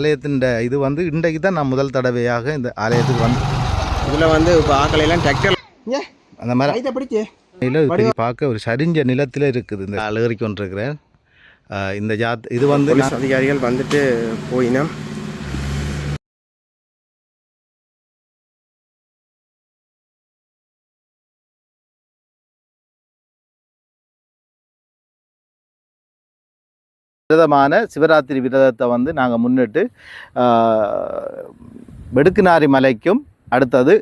ஆலயத்தின் இது வந்து இன்றைக்கு தான் நான் முதல் தடவையாக இந்த ஆலயத்துக்கு வந்து இதில் வந்து இப்போ ஆக்களையெல்லாம் டிராக்டர் அந்த மாதிரி பிடிச்சி. பெரிய பார்க்க ஒரு சரிஞ்ச நிலத்தில் இருக்குது இந்த அழகறி கொண்டிருக்கிறேன். ஆஹ் இந்த ஜாத் இது வந்து அதிகாரிகள் வந்துட்டு போயினோம். விரதமான சிவராத்திரி விரதத்தை வந்து நாங்கள் முன்னிட்டு வெடுக்குநாரி மலைக்கும் அடுத்தது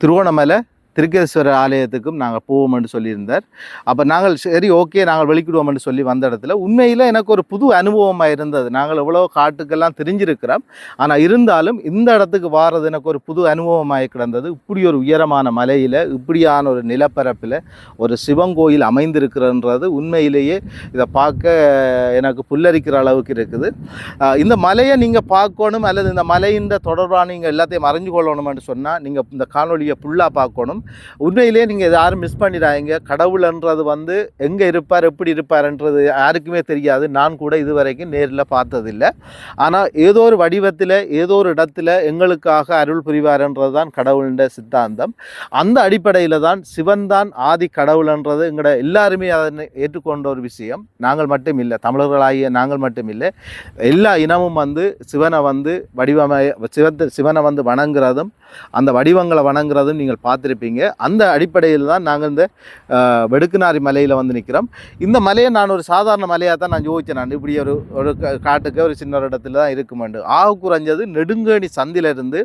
திருவோணமலை திருக்கேஸ்வரர் ஆலயத்துக்கும் நாங்கள் போவோம்னு சொல்லியிருந்தார். அப்போ நாங்கள் சரி ஓகே நாங்கள் வெளிக்கிடுவோம்னு சொல்லி வந்த இடத்துல உண்மையில் எனக்கு ஒரு புது அனுபவமாக இருந்தது. நாங்கள் எவ்வளோ காட்டுக்கெல்லாம் தெரிஞ்சிருக்கிறோம். ஆனால் இருந்தாலும் இந்த இடத்துக்கு வாரது எனக்கு ஒரு புது அனுபவமாக கிடந்தது. இப்படி ஒரு உயரமான மலையில் இப்படியான ஒரு நிலப்பரப்பில் ஒரு சிவன் கோயில் அமைந்திருக்கிறன்றது உண்மையிலேயே இதை பார்க்க எனக்கு புல்லரிக்கிற அளவுக்கு இருக்குது. இந்த மலையை நீங்கள் பார்க்கணும் அல்லது இந்த மலையின் தொடர்பாக நீங்கள் எல்லாத்தையும் அறிஞ்சு கொள்ளணும்னு சொன்னால் நீங்கள் இந்த காணொலியை ஃபுல்லாக பார்க்கணும். உண்மையிலேயே நீங்கள் இதை யாரும் மிஸ் பண்ணிடாதீங்க. கடவுள்ன்றது வந்து எங்கே இருப்பார் எப்படி இருப்பார்ன்றது யாருக்குமே தெரியாது. நான் கூட இதுவரைக்கும் நேரில் பார்த்ததில்லை. ஆனால் ஏதோ ஒரு வடிவத்தில் ஏதோ ஒரு இடத்துல எங்களுக்காக அருள் புரிவார்ன்றது தான் கடவுளுடைய சித்தாந்தம். அந்த அடிப்படையில் தான் சிவன் தான் ஆதி கடவுள்ன்றது எங்களோட எல்லாருமே அதை ஏற்றுக்கொண்ட ஒரு விஷயம். நாங்கள் மட்டும் இல்லை தமிழர்களாகிய நாங்கள் மட்டும் இல்லை. எல்லா இனமும் வந்து சிவனை வந்து வடிவமை சிவத்தை சிவனை வந்து வணங்குறதும் அந்த வடிவங்களை வணங்குறதும் நீங்கள் பார்த்துருப்பீங்க. அந்த அடிப்படையில் தான் நாங்கள் இந்த வெடுக்குநாரி மலையில் வந்து நிற்கிறோம் இந்த மலையை நான் ஒரு சாதாரண மலையாக தான் நான் யோசிச்சேன் நான். இப்படி ஒரு ஒரு காட்டுக்கு ஒரு சின்ன ஒரு இடத்துல தான் இருக்குமெண்டு ஆக குறைஞ்சது நெடுங்கேணி சந்திலிருந்து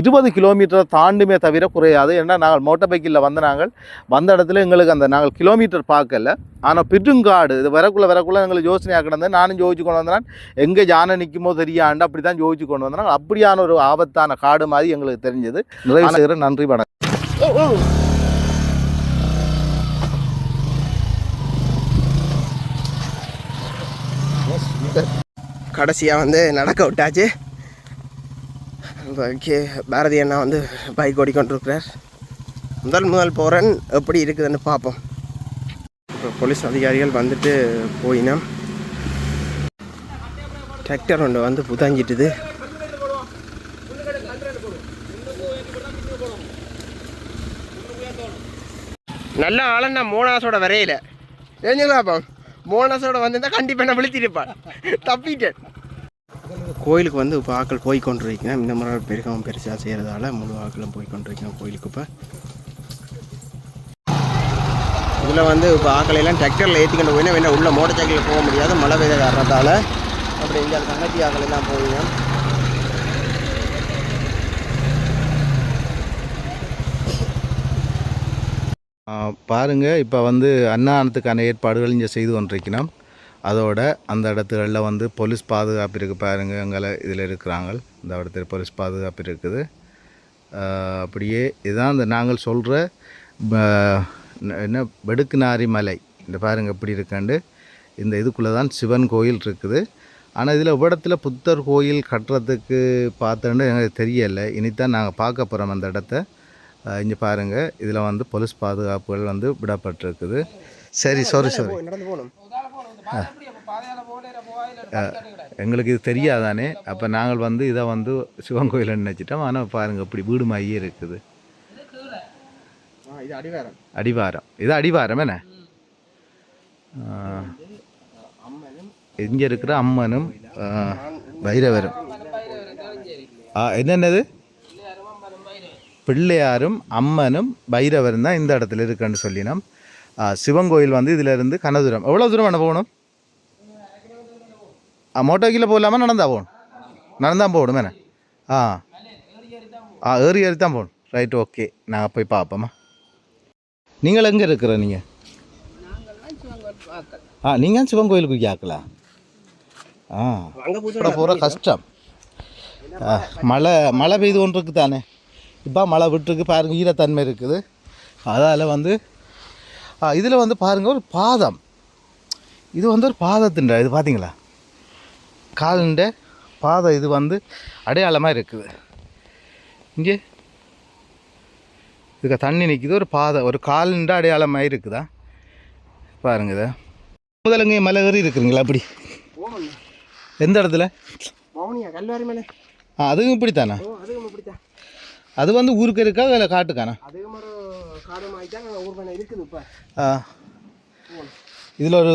இருபது கிலோமீட்டர் தாண்டுமே தவிர குறையாது. ஏன்னா நாங்கள் மோட்டார் பைக்கில் வந்த நாங்கள் வந்த இடத்துல எங்களுக்கு அந்த நாங்கள் கிலோமீட்டர் பார்க்கல. ஆனால் பெருங்காடு இது வரக்குள்ள வரக்குள்ள எங்களுக்கு யோசனையாக கிடந்தது. நானும் யோசிச்சு கொண்டு வந்தேன். எங்கே யானை நிற்குமோ தெரியாண்டு அப்படி தான் யோசிச்சு கொண்டு வந்தேன். அப்படியான ஒரு ஆபத்தான காடு மாதிரி எங்களுக்கு தெரிஞ்சது. நிறைவு நன்றி வணக்கம். கடைசியாக வந்து நடக்க விட்டாச்சு. ஓகே பாரதி அண்ணா வந்து பைக் ஓடிக்கொண்டிருக்கிறார். முதல் முதல் போகிறேன் எப்படி இருக்குதுன்னு பார்ப்போம். இப்போ போலீஸ் அதிகாரிகள் வந்துட்டு போயினா டிராக்டர் ஒன்று வந்து புதாஞ்சிட்டுது. நல்ல ஆளண்ணா மோனாஸோட வரையில. தெரிஞ்சுங்களா அப்போ? மோனாஸோட வந்திருந்தா கண்டிப்பாக நான் விழுத்திருப்பான். தப்பிட்டேன். கோயிலுக்கு வந்து இப்போ ஆக்கள் போய் கொண்டிருக்கேன் இந்த முறை பெருகவும் பெருசாக செய்கிறதால முழு ஆக்களும் போய் கொண்டிருக்கேன் கோயிலுக்கு இப்போ. இதில் வந்து இப்போ ஆக்களையெல்லாம் டிராக்டரில் ஏற்றிக்கிட்டு போயினா வேணா உள்ள மோட்டர் சைக்கிளில் போக முடியாது. மழை பெய்த காரணத்தால். அப்படி இந்த தங்கச்சி ஆக்களெல்லாம் போவீங்க பாருங்கள் இப்போ வந்து அன்னதானத்துக்கான ஏற்பாடுகள் இங்கே செய்து கொண்டிருக்கணும் அதோட அந்த இடத்துகளில் வந்து போலீஸ் பாதுகாப்பு இருக்குது பாருங்கள் எங்களை இதில் இருக்கிறாங்க. இந்த இடத்துல போலீஸ் பாதுகாப்பு இருக்குது. அப்படியே இதுதான் இந்த நாங்கள் சொல்கிற என்ன வெடுக்குநாரி மலை. இந்த பாருங்கள் எப்படி இருக்காண்டு. இந்த இதுக்குள்ளே தான் சிவன் கோயில் இருக்குது. ஆனால் இதில் இவ்விடத்தில் புத்தர் கோயில் கட்டுறதுக்கு பார்த்தோன்னு எங்களுக்கு தெரியலை. இனித்தான் நாங்கள் பார்க்க போகிறோம் அந்த இடத்த. இங்கே பாருங்கள் இதில் வந்து போலீஸ் பாதுகாப்புகள் வந்து விடப்பட்டிருக்குது. சரி சாரி சாரி எங்களுக்கு இது தெரியாதானே? அப்போ நாங்கள் வந்து இதை வந்து சிவன் கோயில்னு நினச்சிட்டோம். ஆனால் பாருங்கள் இப்படி வீடு மாதிரியே இருக்குது. அடிவாரம். இது அடிவாரம் என்ன? இங்கே இருக்கிற அம்மனும் பைரவரும். என்னென்னது? பிள்ளையாரும் அம்மனும் பைரவரும் தான் இந்த இடத்துல இருக்குன்னு சொல்லினோம். சிவன் கோயில் வந்து இதில் இருந்து கனதூரம் எவ்வளோ தூரம் வேணும் போகணும்? மோட்டோக்கில் போகலாமா நடந்தா போகணும்? நடந்தான் போகணும் என்ன ஆ. ஆ ஏறி ஏறி தான் போகணும். ரைட் ஓகே நான் போய் பார்ப்போம்மா நீங்கள் எங்கே இருக்கிற நீங்கள் ஆ நீங்கள் சிவன் கோயிலுக்கு கேட்கலாம் ஆ. போகிற கஷ்டம். மழை மழை பெய்து இருக்கு தானே இப்போ மழை விட்டுருக்கு பாருங்க ஈரத்தன்மை இருக்குது. அதால் வந்து இதில் வந்து பாருங்கள் ஒரு பாதம். இது வந்து ஒரு பாதத்தின் இது பார்த்தீங்களா காலிண்ட பாதம் இது வந்து அடையாளமாக இருக்குது. இங்கே இதுக்கு தண்ணி நிற்கிது ஒரு பாதை ஒரு காலிண்ட அடையாளமாக இருக்குதா? பாருங்க இதை. முதலங்க மலை ஏறி இருக்குறீங்களா அப்படி? எந்த இடத்துல? கல்வாரி மேலே. ஆ அதுவும் இப்படித்தானே? அதுவும் இப்படித்தான். அது வந்து ஊருக்கு இருக்கா இல்லை காட்டுக்கானா? இதில் ஒரு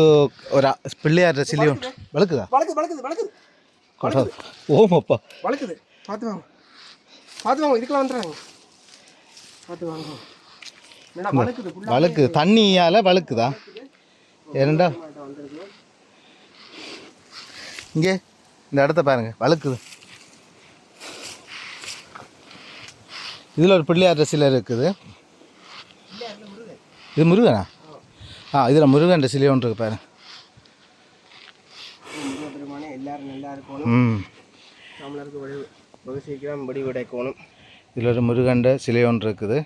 ஒரு பிள்ளையார் ஒன்று வழுக்குதா வளர்க்குது? வளர்க்குது ஓமப்பா. வளர்க்குது. பார்த்து வாங்க பார்த்து வாங்க இதுக்கெல்லாம் வந்துடுறாங்க பார்த்து வாங்க வழுக்கு தண்ணியால் வழுக்குதா வந்துருக்கு இங்கே இந்த இடத்த பாருங்க. வழுக்குது இதில் ஒரு பிள்ளையார் சிலை இருக்குது. இது முருகனா? ஆ இதில் முருகன் சிலை ஒன்று இருக்கு பெருமானே எல்லாரும் நல்லா இருக்கணும் தமிழருக்கு வெகு சீக்கிரம் வடி உடைக்கணும் இதில் ஒரு முருகன் சிலை ஒன்று இருக்குது.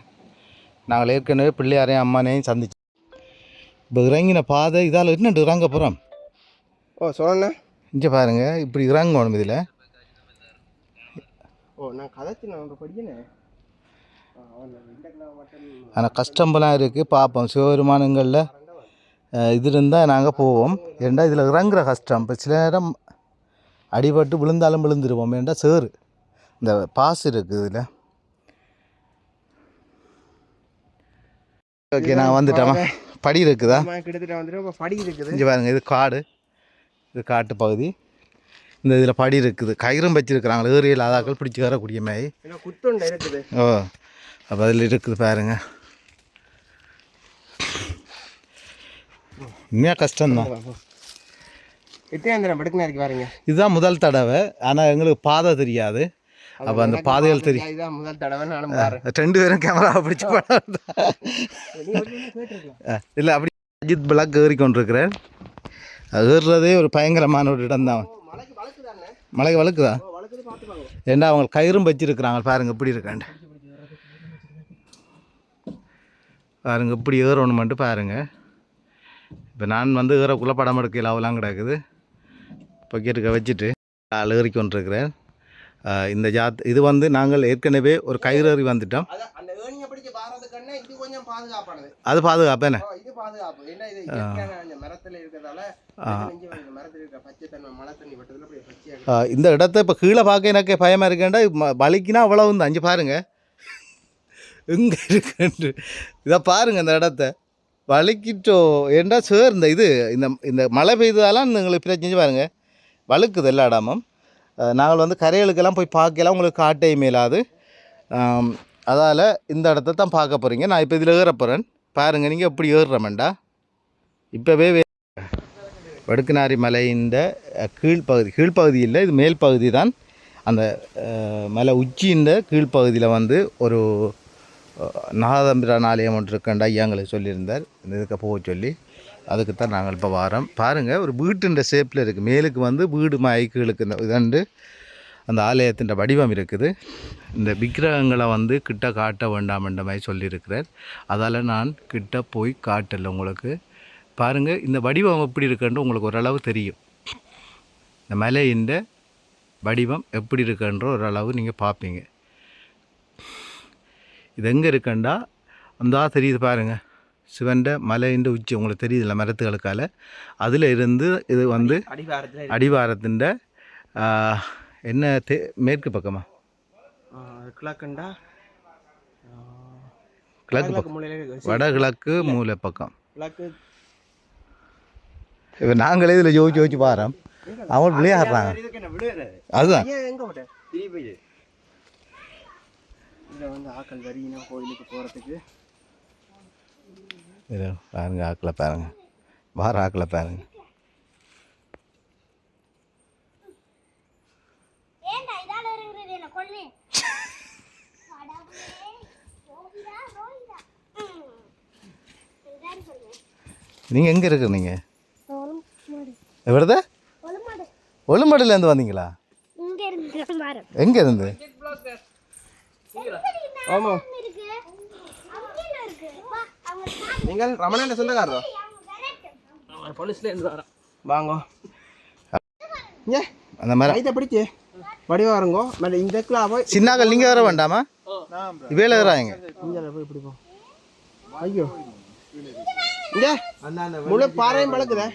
நாங்கள் ஏற்கனவே பிள்ளையாரையும் அம்மானையும் சந்திச்சு. இப்போ இறங்கின பாதை இதால் என்னண்டு இறங்க போகிறோம் ஓ சொல்லண்ணா. இங்கே பாருங்க இப்படி இறங்கணும் இதில். ஓ நான் கதைச்சு நான் படிக்கணும். ஆனால் கஷ்டம்பெல்லாம் இருக்குது பார்ப்போம் சிவபெருமானங்களில் இது இருந்தால் நாங்கள் போவோம். ஏண்டா இதில் இறங்குற கஷ்டம்? இப்போ சில நேரம் அடிபட்டு விழுந்தாலும் விழுந்துருவோம். ஏண்டா சேறு? இந்த பாஸ் இருக்குது இதில். ஓகே நான் வந்துட்டேமா? படி இருக்குதா? கிட்டத்தட்ட வந்துட்டு படி இருக்குது. இங்கே பாருங்க இது காடு. இது காட்டு பகுதி. இந்த இதில் படி இருக்குது. கயிறும் வச்சிருக்கிறாங்க. ஏரியில் அதாக்கள் பிடிச்சி வரக்கூடிய மாதிரி. ஏன்னா குத்துண்டை இருக்குது. ஓ. அப்போ அதில் இருக்குது பாருங்க. உண்மையாக கஷ்டம்தான். இதுதான் முதல் தடவை. ஆனால் எங்களுக்கு பாதை தெரியாது. அப்போ அந்த பாதைகள் தெரியும் முதல் தடவை ரெண்டு பேரும் கேமரா பிடிச்சி படம் இல்லை அப்படி அஜித் பிளாக் ஏறி கொண்டிருக்கிறேன் ஏறுறதே ஒரு பயங்கரமான ஒரு இடம் தான்? மலைக்கு வழுக்குதா? வளர்க்குது ஏண்டா அவங்க கயிறும் வச்சிருக்கிறாங்க. பாருங்க இப்படி இருக்காண்டு. பாருங்க இப்படி ஏறணுமென்ட்டு பாருங்க. இப்போ நான் வந்து ஏறக்குள்ளே படம் எடுக்கையில் அவெல்லாம் கிடக்குது. பொக்கெட்டுக்க வச்சுட்டு ஆள் ஏறி கொண்டிருக்கிறேன். இந்த ஜாத் இது வந்து நாங்கள் ஏற்கனவே ஒரு கயிறு ஏறி வந்துட்டோம். அது பாதுகாப்பு இந்த இடத்த இப்போ கீழே பார்க்க எனக்கு பயமாக இருக்கேன்டா வலிக்குனா அவ்வளவு அஞ்சு பாருங்க. எங்கே இருக்குன்ட்டு இதை பாருங்கள் இந்த இடத்த. வலிக்கிட்டோ ஏண்டா சேர் இந்த இது இந்த இந்த மழை பெய்ததாலாம் எங்களுக்கு பிரச்சனை பாருங்கள் வழுக்குது எல்லா இடமும். நாங்கள் வந்து கரைகளுக்கெல்லாம் போய் பார்க்கலாம் உங்களுக்கு காட்டே மேலாது. அதால் இந்த இடத்த தான் பார்க்க போகிறீங்க நான் இப்போ இதில் ஏற போகிறேன் பாருங்கள் நீங்கள் எப்படி ஏறுறமேண்டா? இப்போவே வடுக்குநாரி மலையின் கீழ்ப்பகுதி கீழ்ப்பகுதி இல்லை இது மேல் பகுதி தான். அந்த மலை உச்சியின் கீழ்ப்பகுதியில் வந்து ஒரு அஹ், நாகதம்பிரான் ஆலயம் ஒன்று இருக்கண்டா ஐயாங்களுக்கு சொல்லியிருந்தார். இந்த இதுக்கு போக சொல்லி அதுக்கு தான் நாங்கள் இப்போ வாரோம். பாருங்கள் ஒரு வீட்டுன்ற ஷேப்பில் இருக்குது மேலுக்கு வந்து வீடு மாய் இந்த இதண்டு அந்த ஆலயத்தின் வடிவம் இருக்குது. இந்த விக்கிரகங்களை வந்து கிட்ட காட்ட வேண்டாம் என்ற மாதிரி சொல்லியிருக்கிறார். அதால் நான் கிட்ட போய் காட்டல உங்களுக்கு. பாருங்கள் இந்த வடிவம் எப்படி இருக்குன்னு உங்களுக்கு ஓரளவு தெரியும். இந்த மலையின் வடிவம் எப்படி இருக்குன்ற ஓரளவு நீங்கள் பார்ப்பீங்க இது எங்கே இருக்குண்டா? அந்த தெரியுது பாருங்கள் சிவண்ட மலையின் உச்சி உங்களுக்கு தெரியுதுல்ல மரத்துகளுக்கால. அதில் இருந்து இது வந்து அடிவாரத்துல அடிவாரத்தின் என்ன தே மேற்கு பக்கமா? கிழக்குண்டா? கிழக்கு பக்கம். வடகிழக்கு மூலை பக்கம். இப்போ நாங்களே இதில் யோசிச்சு யோசிச்சு பாரோம் அவங்க விளையாடுறாங்க இதுக்கு என்ன விடுறது அதுதான் ஏன் எங்க விட்ட திருப்பி இதுல வந்து ஆக்கள் வரியினா கோயிலுக்கு போறதுக்கு. இது பாருங்க ஆக்களை பாருங்க. வார ஆக்களை பாருங்க. ஏன்டா இதால இருக்கிறது என்ன கொல்லு கடவுளே ரோஹிதா ரோஹிதா ம். இதான் சொல்லு நீங்கள் எங்கே இருக்கிறீங்க? ஒலுமாடு எவ்வளோத ஒலுமாடு ஒழும்படிலேருந்து வந்தீங்களா? இங்க இருந்து மாறு எங்கே இருந்து? ஆமா. இருக்கு அங்கேயும் இருக்கு வா அவங்க சாமி நீங்கள் அவங்க வரட்டும் போலீஸ்ல இருந்து வரோம் வாங்கோ. ஏ அந்த மாதிரி. லைட்டை பிடிச்சி. வடிவா இருங்கோ. மேலே இந்த இடத்துல போய் சின்னாக்கள் நீங்கள் வர வேண்டாமா? இவேல ஏறாங்க இங்கே போய் இப்படி போ. ஐயோ. இங்க முழு பாறையும் பழக்குதே.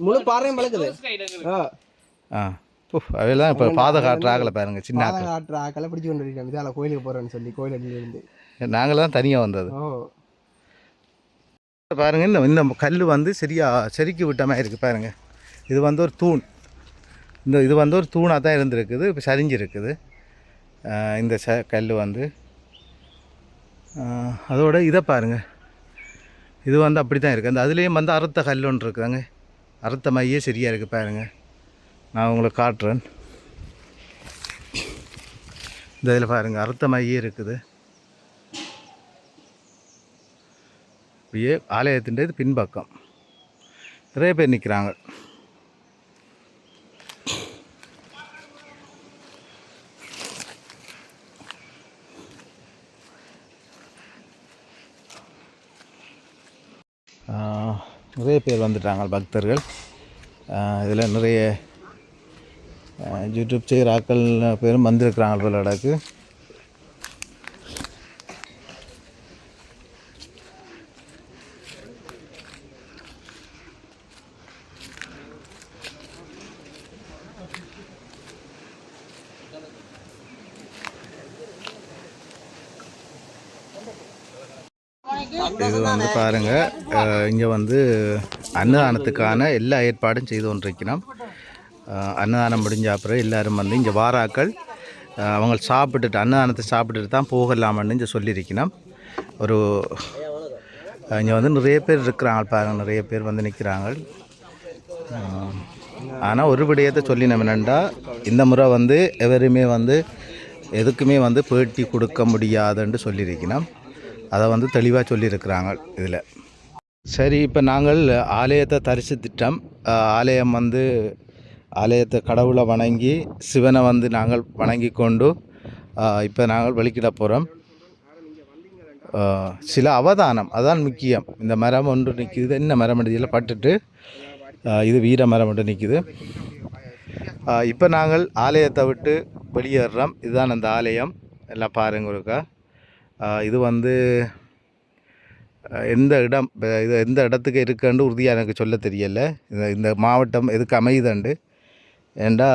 முழு பாறையும் பழக்குது. ஆ. ஆ. அவையெல்லாம் இப்போ பாதை காட்டுறாகல பாருங்க சின்ன பாதை காட்டுற ஆக்களை பிடிச்சி கொண்டு இருக்கேன் இதால் கோயிலுக்கு போகிறேன்னு சொல்லி கோயிலிருந்து நாங்கள் தான் தனியாக வந்தது. ஓ. பாருங்க இந்த இந்த கல் வந்து சரியா செருக்கி விட்ட மாதிரி இருக்குது பாருங்க. இது வந்து ஒரு தூண். இந்த இது வந்து ஒரு தூணாக தான் இருந்திருக்குது இப்போ சரிஞ்சிருக்குது. இந்த ச கல் வந்து. அதோட இதை பாருங்க. இது வந்து அப்படி தான் இருக்குது அந்த அதுலேயும் வந்து அறுத்த கல் ஒன்று இருக்குதாங்க. அறுத்த மையே சரியாக இருக்குது பாருங்க. நான் உங்களுக்கு காட்டுறேன். இந்த இதில் பாருங்கள் அறுத்த மையே இருக்குது. அப்படியே ஆலயத்தின் இது பின்பக்கம். நிறைய பேர் நிற்கிறாங்க நிறைய பேர் வந்துட்டாங்க பக்தர்கள். இதில் நிறைய யூடியூப் செய்கிற ஆட்கள் பேரும் வந்திருக்கிறாங்க விளையாடக்கு இது வந்து பாருங்கள் இங்கே வந்து அன்னதானத்துக்கான எல்லா ஏற்பாடும் செய்து கொண்டிருக்கிறோம். அன்னதானம் முடிஞ்ச அப்புறம் எல்லாரும் வந்து இங்கே வாராக்கள். அவங்க சாப்பிட்டுட்டு அன்னதானத்தை சாப்பிட்டுட்டு தான் போகலாமன்னு இங்கே சொல்லியிருக்கணும். ஒரு இங்கே வந்து நிறைய பேர் இருக்கிறாங்க பாருங்கள் நிறைய பேர் வந்து நிற்கிறாங்க ஆனால் ஒரு விடயத்தை சொல்லி நம்ம என்னென்னா இந்த முறை வந்து எவருமே வந்து எதுக்குமே வந்து பேட்டி கொடுக்க முடியாதுன்னு சொல்லியிருக்கணும். அதை வந்து தெளிவாக சொல்லியிருக்கிறாங்க இதில். சரி இப்போ நாங்கள் ஆலயத்தை தரிசு திட்டம் ஆலயம் வந்து ஆலயத்தை கடவுளை வணங்கி சிவனை வந்து நாங்கள் வணங்கி கொண்டு இப்போ நாங்கள் வழிக்கிட போகிறோம் சில அவதானம் அதான் முக்கியம். இந்த மரம் ஒன்று நிற்கிது என்ன மரம் இதில் பட்டுட்டு இது வீர மரம் ஒன்று நிற்கிது இப்போ நாங்கள் ஆலயத்தை விட்டு வெளியேறுறோம் இதுதான் அந்த ஆலயம். எல்லாம் பாருங்க ஒருக்கா. இது வந்து எந்த இடம் இது எந்த இடத்துக்கு இருக்குன்னு உறுதியாக எனக்கு சொல்ல தெரியலை. இந்த இந்த மாவட்டம் எதுக்கு அமையுதுண்டு. ஏண்டா?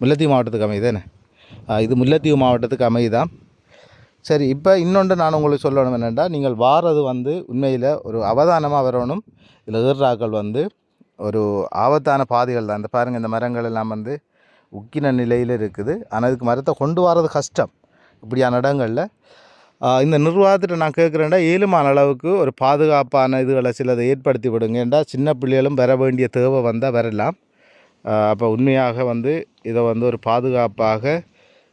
முல்லைத்தீவு மாவட்டத்துக்கு அமைதானே இது முல்லைத்தீவு மாவட்டத்துக்கு அமையுதான் சரி இப்போ இன்னொன்று நான் உங்களுக்கு சொல்லணும் என்னென்னா நீங்கள் வாரது வந்து உண்மையில் ஒரு அவதானமாக வரணும். இதில் எதிர்ராக்கள் வந்து ஒரு ஆபத்தான பாதைகள் தான். இந்த பாருங்கள் இந்த மரங்கள் எல்லாம் வந்து உக்கின நிலையில் இருக்குது. ஆனால் இதுக்கு மரத்தை கொண்டு வர்றது கஷ்டம். இப்படியான இடங்களில். இந்த நிர்வாகத்திட்ட நான் கேட்குறேன்டா ஏழுமான அளவுக்கு ஒரு பாதுகாப்பான இதுகளை சிலதை ஏற்படுத்தி விடுங்கண்டா சின்ன பிள்ளைகளும் வர வேண்டிய தேவை வந்தால் வரலாம். அப்போ உண்மையாக வந்து இதை வந்து ஒரு பாதுகாப்பாக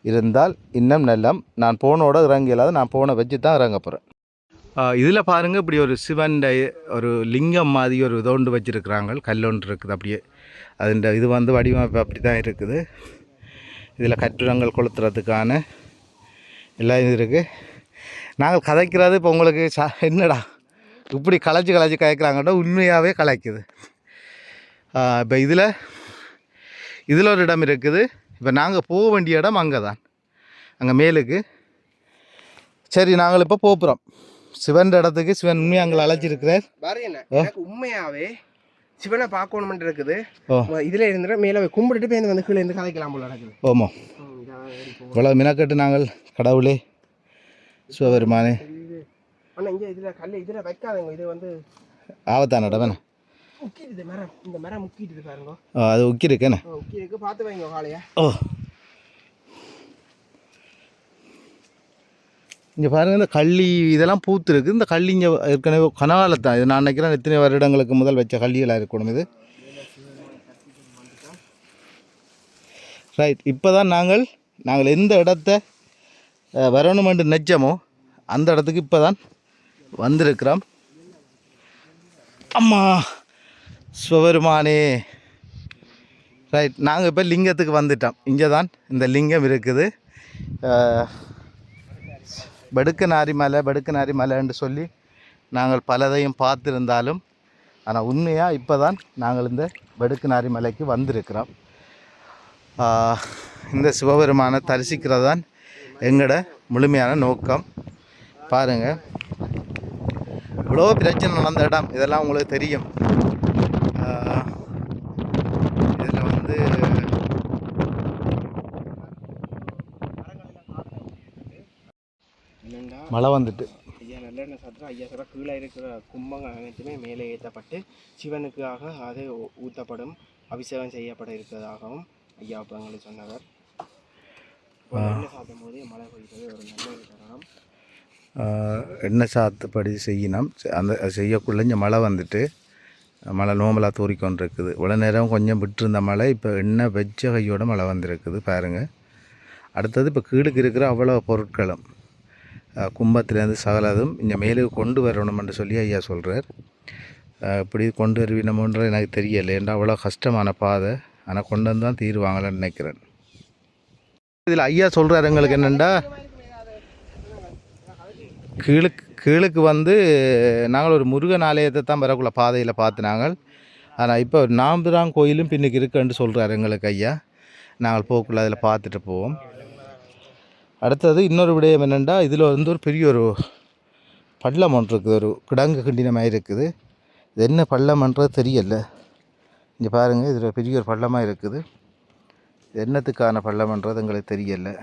இருந்தால் இன்னும் நல்லம். நான் போனோட இறங்க இல்லாத நான் போனை வச்சு தான் இறங்க போகிறேன் இதில் பாருங்கள் இப்படி ஒரு சிவன் ஒரு லிங்கம் மாதிரி ஒரு இதோண்டு வச்சுருக்குறாங்க. கல்லொன்று இருக்குது அப்படியே. அதுண்ட இது வந்து வடிவமைப்பு அப்படி தான் இருக்குது. இதில் கட்டுரங்கள் கொளுத்துறதுக்கான எல்லாம் இது இருக்குது நாங்கள் கதைக்கிறது இப்போ உங்களுக்கு சா என்னடா? இப்படி கலைச்சி கலைச்சி கதைக்கிறாங்கடா உண்மையாகவே கலைக்குது. இப்போ இதில் இதில் ஒரு இடம் இருக்குது. இப்போ நாங்கள் போக வேண்டிய இடம் அங்கே தான் அங்கே மேலுக்கு. சரி நாங்கள் இப்போ போகிறோம் சிவன் இடத்துக்கு சிவன் உண்மையாக அங்கே அழைச்சிருக்கிறார். உண்மையாவே சிவனை பார்க்கணுமென்று இருக்குது. ஓ. இதுல இருந்துட்டு மேல கும்பிட்டுட்டு போய் வந்து கீழே இருந்து கதைக்கலாம் போல நடக்குது ஓமோ. இவ்வளோ மினக்கட்டு நாங்கள் கடவுளே சிவபெருமானே. ஆனா இங்க இதுல கல்லு இதுல வைக்காதங்க. இது வந்து ஆபத்தான இடம் என்ன? முக்கிடுது மரம் இந்த மரம் முக்கிடுது பாருங்க. அது உக்கி இருக்கேண்ணே முக்கி இருக்கு பார்த்து வைங்க காலையா ஓ. இங்கே பாருங்கள் இந்த கள்ளி இதெல்லாம் பூத்துருக்கு. இந்த கள்ளி இங்கே ஏற்கனவே கனகாலத்தான் இது நான் நினைக்கிறேன் எத்தனை வருடங்களுக்கு முதல் வச்ச கள்ளிகளாக இருக்கணும் இது. ரைட் இப்போ தான் நாங்கள் நாங்கள் எந்த இடத்த அஹ், வரணுமென்று நினைச்சோமோ அந்த இடத்துக்கு இப்போ தான் வந்திருக்கிறோம். அம்மா! சிவபெருமானே. ரைட் நாங்கள் இப்போ லிங்கத்துக்கு வந்துட்டோம். இங்கே தான் இந்த லிங்கம் இருக்குது. படுக்கநாரி மலை படுக்கநாரி மலைன்னு சொல்லி நாங்கள் பலதையும் பார்த்துருந்தாலும் ஆனால் உண்மையாக இப்போ தான் நாங்கள் இந்த படுக்கநாரி மலைக்கு வந்திருக்கிறோம். இந்த சிவபெருமானை தரிசிக்கிறது தான் எங்களோட முழுமையான நோக்கம். பாருங்கள் இவ்வளோ பிரச்சனை நடந்த இடம் இதெல்லாம் உங்களுக்கு தெரியும் இதில் வந்து மழை வந்துட்டு. ஐயா நல்லெண்ணெய் சாத்திரம் ஐயா சொல்ல கீழே இருக்கிற கும்பங்கள் அனைத்துமே மேலே ஏற்றப்பட்டு சிவனுக்காக அது ஊ- ஊத்தப்படும். அபிஷேகம் செய்யப்பட இருக்கிறதாகவும் ஐயா அப்போ எங்களுக்கு சொன்னவர் எண்ணெய் சாத்தும் போது மழை பெய்கிறது ஒரு நல்ல தருணம் எண்ணெய் சாத்துப்படி செய்யணும். அந்த செய்யக்குள்ள இங்கே மழை வந்துட்டு மழை நோமலாக தூறிக்கொண்டு இருக்குது இவ்வளோ நேரம் கொஞ்சம் விட்டுருந்த மழை இப்போ எண்ணெய் வெச்ச கையோட மழை வந்திருக்குது பாருங்கள் அடுத்தது இப்போ கீழுக்கு இருக்கிற அவ்வளோ பொருட்களும். கும்பத்துலேருந்து சகலதும் இங்கே மேலே கொண்டு வரணும்னு சொல்லி ஐயா சொல்கிறார் இப்படி கொண்டு வருவினோன்றது எனக்கு தெரியலை. ஏன்டா அவ்வளோ கஷ்டமான பாதை. ஆனால் கொண்டு வந்து தான் தீருவாங்கன்னு நினைக்கிறேன். இதில் ஐயா சொல்கிறார் எங்களுக்கு என்னென்னா கீழுக்கு கீழுக்கு வந்து நாங்கள் ஒரு முருகன் ஆலயத்தை தான் வரக்குள்ள பாதையில் பார்த்து நாங்கள் ஆனால் இப்போ நாம்புரான் கோயிலும் பின்னுக்கு இருக்குன்னு சொல்கிறாரு எங்களுக்கு ஐயா. நாங்கள் போக்குள்ள அதில் பார்த்துட்டு போவோம். அடுத்தது இன்னொரு விடயம் என்னென்னா இதில் வந்து ஒரு பெரிய ஒரு பள்ளம் ஒன்று இருக்குது ஒரு கிடங்கு கண்டினமாக இருக்குது. இது என்ன பள்ளம்ன்றது தெரியல. இங்கே பாருங்கள் இதில் பெரிய ஒரு பள்ளமாக இருக்குது. என்னத்துக்கான பள்ளம்ன்றது எங்களுக்கு தெரியலை.